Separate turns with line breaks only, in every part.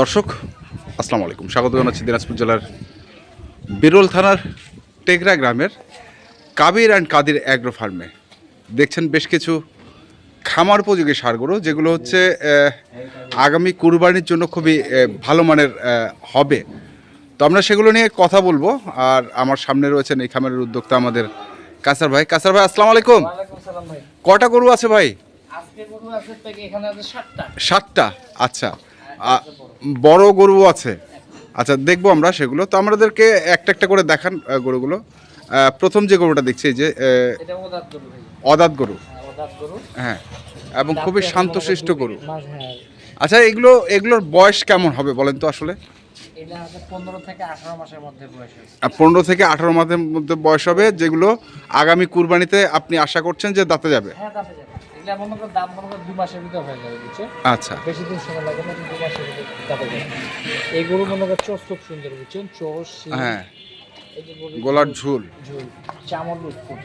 দর্শক আসসালামু আলাইকুম। স্বাগত জানাচ্ছি দিনাজপুর জেলার বিরল থানার টেকরা গ্রামের কাবির অ্যান্ড কাদির অ্যাগ্রো ফার্মে। দেখছেন বেশ কিছু খামার উপযোগী সারগুলো যেগুলো হচ্ছে আগামী কুরবানির জন্য খুবই ভালো মানের হবে। তো আমরা সেগুলো নিয়ে কথা বলব আর আমার সামনে রয়েছেন এই খামারের উদ্যোক্তা আমাদের কাসার ভাই। কাসার ভাই আসসালামু আলাইকুম। কটা গরু আছে ভাই?
সাতটা?
আচ্ছা। বড় গরু আছে। আচ্ছা দেখব আমরা সেগুলো। তো আমাদেরকে একটা একটা করে দেখান গরুগুলো। প্রথম যে গরুটা দেখছি যে
ভাই।
অদাত গরু।
হ্যাঁ,
হ্যাঁ এবং খুবই শান্তশিষ্ট গরু।
হ্যাঁ।
আচ্ছা এগুলো এগুলোর বয়স কেমন হবে বলেন তো আসলে?
পনেরো থেকে আঠারো মাসের মধ্যে বয়স হয়েছে
আর পনেরো থেকে আঠারো মাসের মধ্যে বয়স হবে যেগুলো আগামী কুরবানিতে আপনি আশা করছেন যে দাঁতে যাবে।
এগুলা মনে করো দাম মনে করো দু মাসের ভিতরে হয়ে যাবে বুঝছে?
আচ্ছা।
বেশি দিন সময় লাগে না দু মাসের ভিতরে যাবে এই গরু মনে করো চোষ খুব সুন্দর বুঝছেন চোষ
হ্যাঁ।
গরু
ঝুল।
ঝুল। চামড় লুৎফুট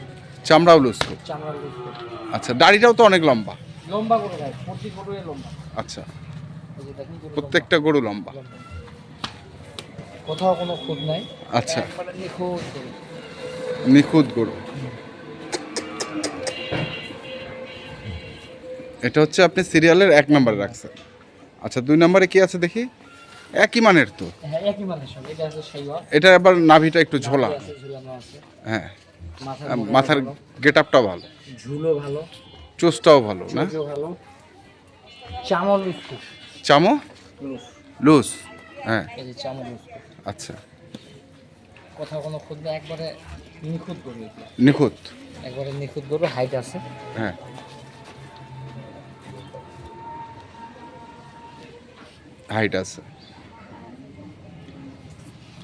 চামড়াও লুস্কো
চামড়া লুৎফুট
আচ্ছা দাড়িটাও তো অনেক লম্বা।
লম্বা গরু ভাই প্রতি গরু লম্বা।
আচ্ছা। প্রত্যেকটা গরু লম্বা।
কোথাও কোনো খুঁত নাই।
আচ্ছা।
নিখুঁত গরু।
নিখুঁত গরু। এটা হচ্ছে আপনি সিরিয়ালের এক নম্বরে রাখছেন। আচ্ছা দুই নম্বরে কি আছে দেখি? একই মানের তো।
হ্যাঁ এটা
আবার নাভিটা একটু ঝোলা। হ্যাঁ।
মাথার
গেট আপটাও ভালো।
ঝুলো ভালো।
চোষটাও ভালো না? চামো লুজ। হ্যাঁ। আচ্ছা।
কোথাও কোনো নেই একবারে নিখুঁত এগুলো।
নিখুঁত।
একবারে নিখুঁত গরু হাইট আছে।
হ্যাঁ। হাইট আছে।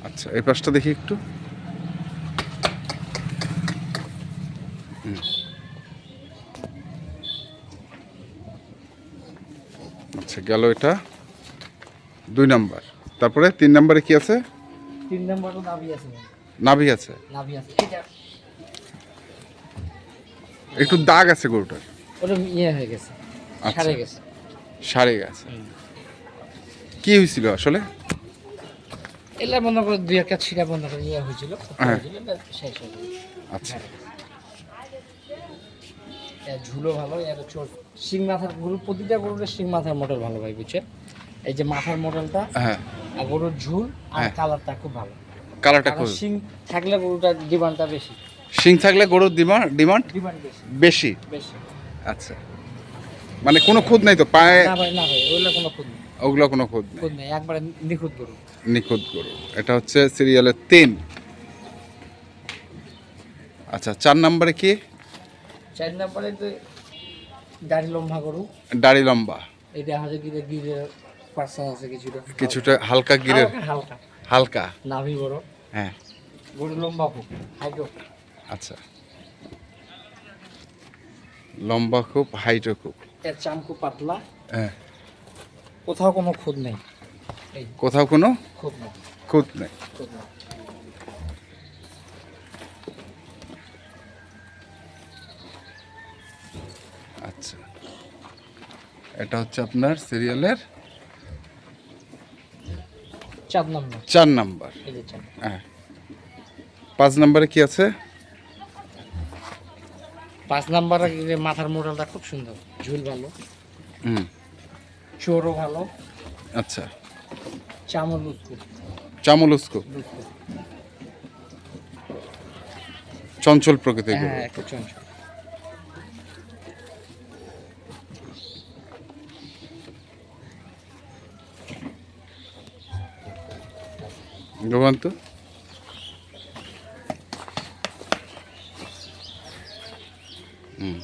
আচ্ছা এই পাশটা দেখি একটু। আচ্ছা গেল এটা। দুই নাম্বার। তারপরে তিন নাম্বারে কি আছে?
তিন নম্বরও নাভি আছে
নাভি আছে।
নাভি আছে।
একটু দাগ আছে গরুটার।
ওটা ইয়ে হয়ে গেছে।
আচ্ছা।
সারে গেছে।
সারে গেছে। কি হয়েছিল আসলে?
এলা মনে করো দুই একটা ছিটা বন্ধ করে ইয়ে হয়েছিল
হ্যাঁ।
শেষ হয়ে
আচ্ছা।
এর ঝুলো ভালো এর শিং মাথার গরু প্রতিটা গরুর শিং মাথার মডেল ভালো ভাই বুঝছেন এই যে মাথার মডেলটা
হ্যাঁ।
আর গরুর ঝুল আর
হ্যাঁ।
কালারটা খুব ভালো।
কালারটা খুব
শিং থাকলে গরুটার ডিমান্ডটা বেশি।
শিং থাকলে গরুর ডিমান্ড ডিমান্ড
বেশি।
বেশি।
বেশি।
আচ্ছা। মানে কোনো খুদ নাই তো পায়ে
না ভাই না ভাই ওইগুলো কোনো খুদ নেই।
ওগুলো কোনো খুদ নেই।
খুদ নেই একবারে নিখুঁত গরু।
নিখুঁত গরু। এটা হচ্ছে সিরিয়ালের তিন। আচ্ছা চার নম্বরে কি?
চার নম্বরে দাড়ি লম্বা গরু।
দাড়ি লম্বা।
এটা হাতে গিরে গিরে পার্সন আছে কিছুটা।
কিছুটা হালকা গিরের
হালকা। হালকা। নাভি বড়
হ্যাঁ।
গরু লম্বা খুব হাইটো
আচ্ছা। লম্বা খুব হাইটও খুব।
এর চাম খুব পাতলা।
হ্যাঁ।
কোথাও কোনো খুদ নেই।
কোথাও কোনো
খুদ নেই।
খুদ নেই। আচ্ছা। এটা হচ্ছে আপনার সিরিয়ালের
চার নম্বর।
চার হ্যাঁ। পাঁচ নাম্বারে কি আছে?
পাঁচ নাম্বার মাথার মোডালটা খুব সুন্দর ঝুল ভালো।
হুম।
চোরও ভালো।
আচ্ছা। চামলুস্কো
লুচকু।
চঞ্চল প্রকৃতির
হ্যাঁ একটু চঞ্চল।
হুম।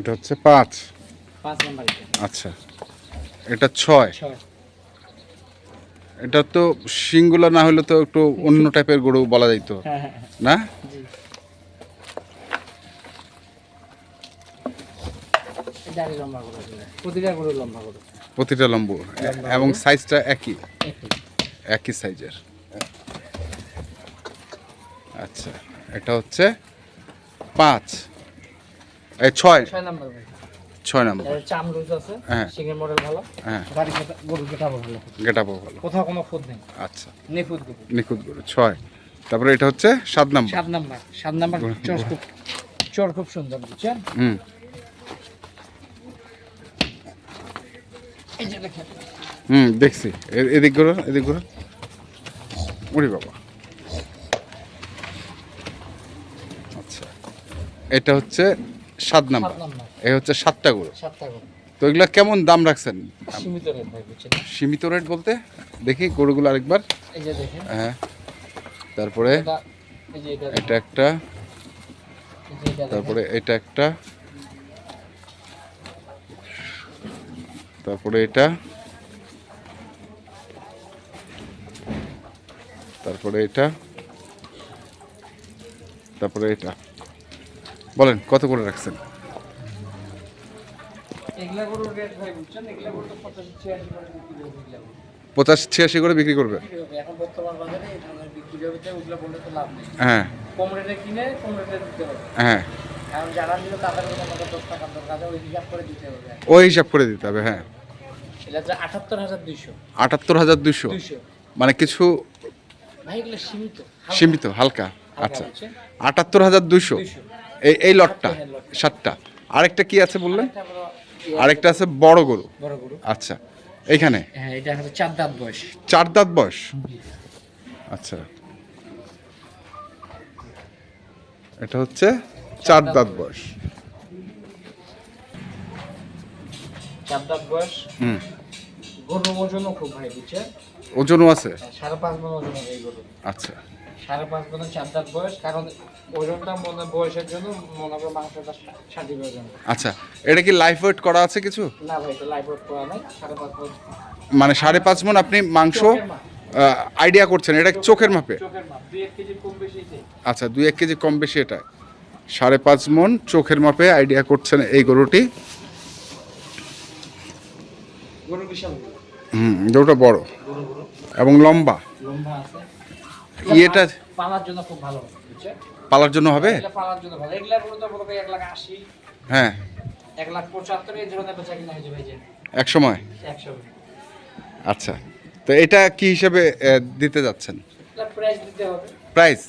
এটা হচ্ছে পাঁচ। আচ্ছা এটা ছয়। এটা তো সিংগুলা না হলে তো একটু অন্য টাইপের গরু বলা যাইতো।
হ্যাঁ হ্যাঁ হ্যাঁ।
না?
প্রতিটা লম্বা
এবং সাইজটা একই?
একই।
একই সাইজের। আচ্ছা এটা হচ্ছে পাঁচ। এই ছয়।
ছয় নাম্বার ভাই
ছয় নম্বর।
এর চামড়ুজ আছে
হ্যাঁ।
সিংহের মডেল ভালো।
হ্যাঁ।
গাড়ি গরু কেটাবো ভালো।
গেটাপও ভালো।
কোথাও কোনো খুদ নেই।
আচ্ছা।
নিখুঁত গরু।
নিখুঁত গরু ছয়। তারপরে এটা হচ্ছে সাত নম্বর।
সাত নাম্বার। সাত নাম্বার চর খুব চর খুব সুন্দর বুঝছেন?
হুম।
এই যে দেখেন।
হুম দেখছি। এদিক করো এদিক করো উড়ি বাবা। আচ্ছা। এটা হচ্ছে সাত নাম্বার। এই হচ্ছে সাতটা গরু। তো এগুলো কেমন দাম রাখছেন?
সীমিত রেট
বলতে? দেখি গরুগুলো আরেকবার। হ্যাঁ। তারপরে
এটা
একটা। তারপরে এটা একটা। তারপরে এটা। তারপরে এটা। তারপরে এটা। বলেন কত করে রাখছেন?
পঁচাশি ছিয়াশি করে বিক্রি
করবে? হ্যাঁ। হ্যাঁ।
ওই হিসাব করে দিতে হবে।
হ্যাঁ।
আটাত্তর হাজার
দুশো মানে কিছু
সীমিত হালকা,
আচ্ছা। আটাত্তর হাজার দুশো
দুইশো।
এই এই লটটা
সাতটা
আরেকটা কি আছে বললেন?
আরেকটা
আছে? বড় গরু। আচ্ছা এইখানে?
হ্যাঁ এটা চার দাঁত বয়স।
চার দাঁত বয়স? আচ্ছা। এটা হচ্ছে চার দাঁত বয়স।
চার দাঁত বয়স।
হুম।
গরুর ওজনও খুব ভাই বুঝছেন?
ওজনও আছে?
সাড়ে পাঁচ মন ওজন এই গরু
আচ্ছা।
সাড়ে পাঁচ মনে চার দাঁত বয়স কারণ ওজনটা মনে বয়সের জন্য মনে করো মাংসটা ষাটি ওজন
আচ্ছা এটা কি লাইফ ওয়েট করা আছে কিছু?
না ভাই এটা লাইভ আউট করা নাই সাড়ে পাঁচ মণ
মানে সাড়ে পাঁচ মন আপনি মাংস আইডিয়া করছেন এটা চোখের মাপে আচ্ছা দুই এক কেজি কম বেশি এটা। সাড়ে পাঁচ মন চোখের মাপে আইডিয়া করছেন এই গরুটি।
গরু।
হুম গরুটা বড় এবং লম্বা।
লম্বা আছে।
ইয়েটা
পালার জন্য খুব ভালো
পালার জন্য হবে?
পালার জন্য ভালো। এগুলা বলতে এক লাখ আশি
হ্যাঁ।
এক লাখ পঁচাত্তর এই ধরনের বেচা কিনা হয়েছে ভাই যে।
এক সময়?
একশো
আচ্ছা। তো এটা কি হিসেবে দিতে যাচ্ছেন?
প্রাইস দিতে হবে।
প্রাইস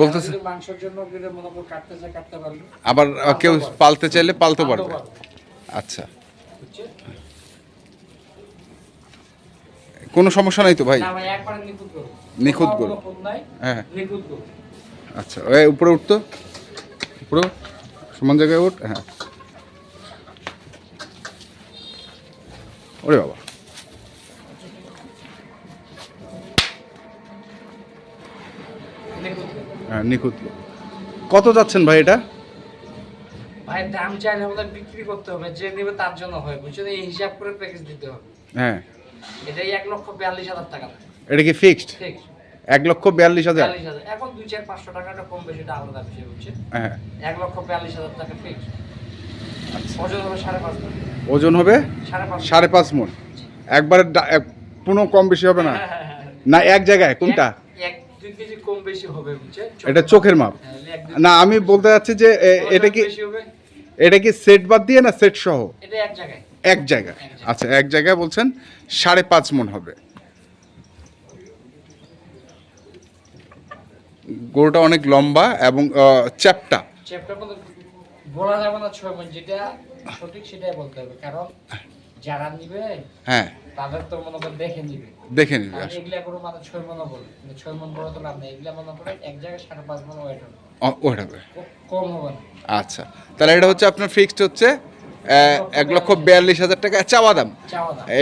বলতেছে
মাংসের জন্য মনে কাটতে চায় কাটতে পারবে।
আবার কেউ পালতে চাইলে পালতে পারবে। আচ্ছা। কোনো সমস্যা নাই তো ভাই?
নিখুঁত গরু। নাই
হ্যাঁ আচ্ছা এই উপরে উঠতো? উপরে। সমান জায়গায় উঠ হ্যাঁ। ওরে বাবা। হ্যাঁ নিখুঁত কত যাচ্ছেন ভাই এটা?
ভাই দাম চাইলে আমাদের বিক্রি করতে হবে যে নেবে তার জন্য হয় বুঝছেন? এই হিসাব করে প্যাকেজ দিতে হবে।
হ্যাঁ।
এটাই এক লক্ষ বিয়াল্লিশ হাজার টাকা
এটা কি ফিক্সড এক লক্ষ বিয়াল্লিশ হাজার?
এখন দুই চার পাঁচশো টাকাটা কম বেশি আলাদা বিষয় বুঝছে
হ্যাঁ।
এক লক্ষ বিয়াল্লিশ হাজার টাকা ফিক্স ওজন হবে সাড়ে পাঁচ।
ওজন হবে
সাড়ে পাঁচ
মন। একবারে কোনো কম বেশি হবে না। না এক জায়গায় কোনটা? এটা চোখের মাপ।
হ্যাঁ,
না আমি বলতে চাচ্ছি যে এটা কি এটা কি সেট বাদ দিয়ে না সেট সহ?
এটা এক জায়গায়।
এক জায়গায়। আচ্ছা এক জায়গায় বলছেন সাড়ে পাঁচ মন হবে। গরুটা অনেক লম্বা এবং চ্যাপটা।
বলা যাবে না ছয় মণ যেটা সঠিক সেটাই বলতে হবে। কারণ যারা নিবে
হ্যাঁ।
তাদের তো মনে করে দেখে নিবে।
দেখে নিবি
আর এগুলা করে মানে ছয় মনে বলে। ছয় মন বড় তো লাভ নেই এগুলা মনে করে এক জায়গায় সাড়ে পাঁচ মন ওয়েট হবে।
ও- ওটা হবে।
কম হবে না।
আচ্ছা তাহলে এটা হচ্ছে আপনার ফিক্সড হচ্ছে এক লক্ষ বিয়াল্লিশ হাজার টাকা চাওয়া দাম।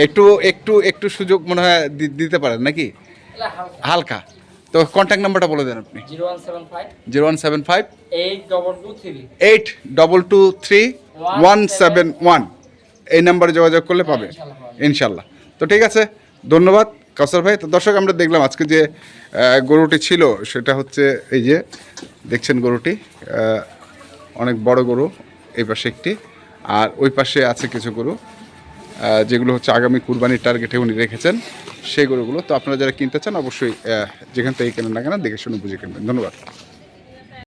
একটু একটু একটু সুযোগ মনে হয় দিতে পারেন নাকি?
হালকা।
তো কন্ট্যাক্ট নাম্বারটা বলে দেন আপনি।
Zero one seven five. Eight double two three.
One seven. One. এই নাম্বারে যোগাযোগ করলে পাবে।
ইনশাল্লাহ
তো ঠিক আছে। ধন্যবাদ কাউসার ভাই। তো দর্শক আমরা দেখলাম আজকে যে গরুটি ছিল সেটা হচ্ছে এই যে দেখছেন গরুটি। অনেক বড় গরু এই পাশে একটি। আর ওই পাশে আছে কিছু গরু যেগুলো হচ্ছে আগামী কুরবানির টার্গেটে উনি রেখেছেন। সেই গরুগুলো তো আপনারা যারা কিনতে চান, অবশ্যই যেখান থেকে কেনেন না কেন দেখে শুনে বুঝে কিনবেন। ধন্যবাদ।